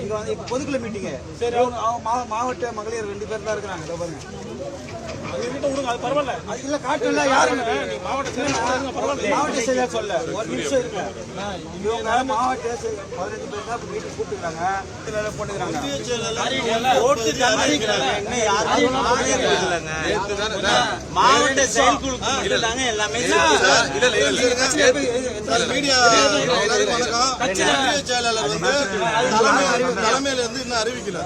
இங்க வந்து இப்ப பொதுக்குழு மீட்டிங் சரி அவங்க மாவட்ட மகளிர் ரெண்டு பேர் தான் இருக்கிறாங்க இதோ பாருங்க இல்ல காட்டுல யாருங்க மாவட்ட செயலர் சொல்ல ஒரு நிமிஷம் இருங்க இவங்க மாவட்ட பதினஞ்சு பேர் தான் மீட்டிங் கூப்பிட்டுக்கிறாங்க மாவட்ட செயற்குழு எல்லாமே மீடியா எல்லாருக்கும் வணக்கம். ஒன்றிய செயலாளர் வந்து தலைமை- தலைமையில இருந்து இன்னும் அறிவிக்கல.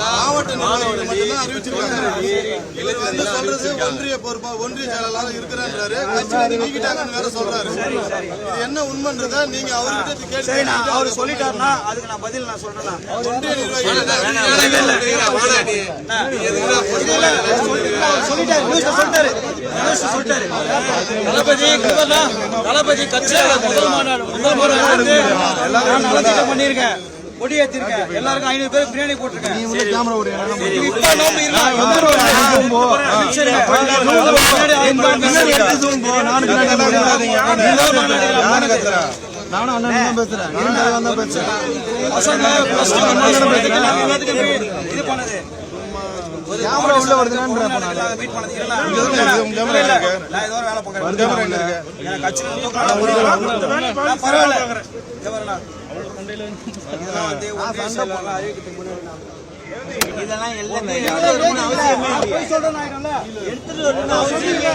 மாவட்ட நிர்வாகிகள் மட்டும்தான் அறிவிச்சிருக்காங்க. இவர் வந்து சொல்றது ஒன்றிய பொறுப்பா ஒன்றிய செயலாளர் இருக்கிறான்றாரு. கட்சியில நீக்கிட்டாங்கன்னு வேற சொல்றாரு. இது என்ன உண்மைன்றத நீங்க அவர்கிட்ட கேட்டு சரி நான் அவர் சொல்லிட்டாருன்னா அதுக்கு நான் பதில் நான் சொல்றேன் ஒன்றிய நிர்வாகிகள் சொல்லிட்டாரு சொல்லிட்டாரு. சொல்லிட்டாரு. தளபதி தளபதி கட்சியில முதல் மாநாடு முதல் மாநாடு வந்து பண்ணியிருக்கேன். கொடி ஏத்திருக்கேன். எல்லாருக்கும் ஐநூறு பேர் பிரியாணி போட்டிருக்கேன். நானும் அண்ணன் பேசுறேன். தான் பேசுறேன். இது பண்ணது. கேமரா உள்ள வருதுன்னு. இதெல்லாம் எல்லாமே எடுத்துட்டு அவசியமே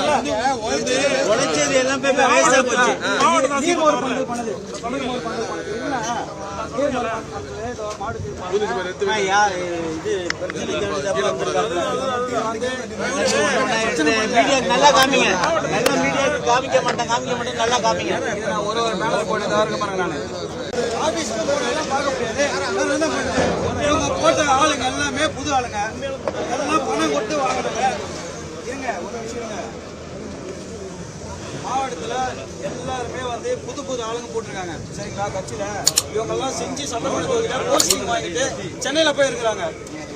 நான் எல்லாம் போய் வேஸ்டா போச்சு நீர் ஒரு பங்கு பண்ணுது. தமிழ் ஒரு பங்கு பண்ணுது. நல்லா காமிங்க நல்லா மீடியாவுக்கு காமிக்க மாட்டேன் காமிக்க மாட்டேன் நல்லா காமிங்க ஒரு ஒரு பேனர் போட்டதா இருக்க பாருங்க நானு. ஆபீஸ்க்கு போறதெல்லாம் பார்க்க முடியாது. அதனால என்ன பண்றது? இவங்க போட்ட ஆளுங்க எல்லாமே புது ஆளுங்க எல்லாம் பணம் கொடுத்து வாங்கினவங்க இருங்க ஒரு நிமிஷம் இருங்க மாவட்டத்தில் எல்லாருமே வந்து புது புது ஆளுங்க போட்டிருக்காங்க. சரிங்களா? கட்சியில இவங்கெல்லாம் செஞ்சு சட்டமன்ற தொகுதியில போஸ்டிங் வாங்கிட்டு சென்னையில் போய் இருக்கிறாங்க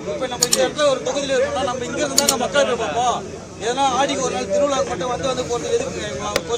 இப்போ நம்ம இந்த இடத்துல ஒரு தொகுதியில் இருக்கோம்னா நம்ம இங்க இருந்தாங்க மக்கள் போய் பார்ப்போம். ஏன்னா ஆடிக்கு ஒரு நாள் திருவிழா மட்டும் வந்து வந்து போகிறது எதுக்கு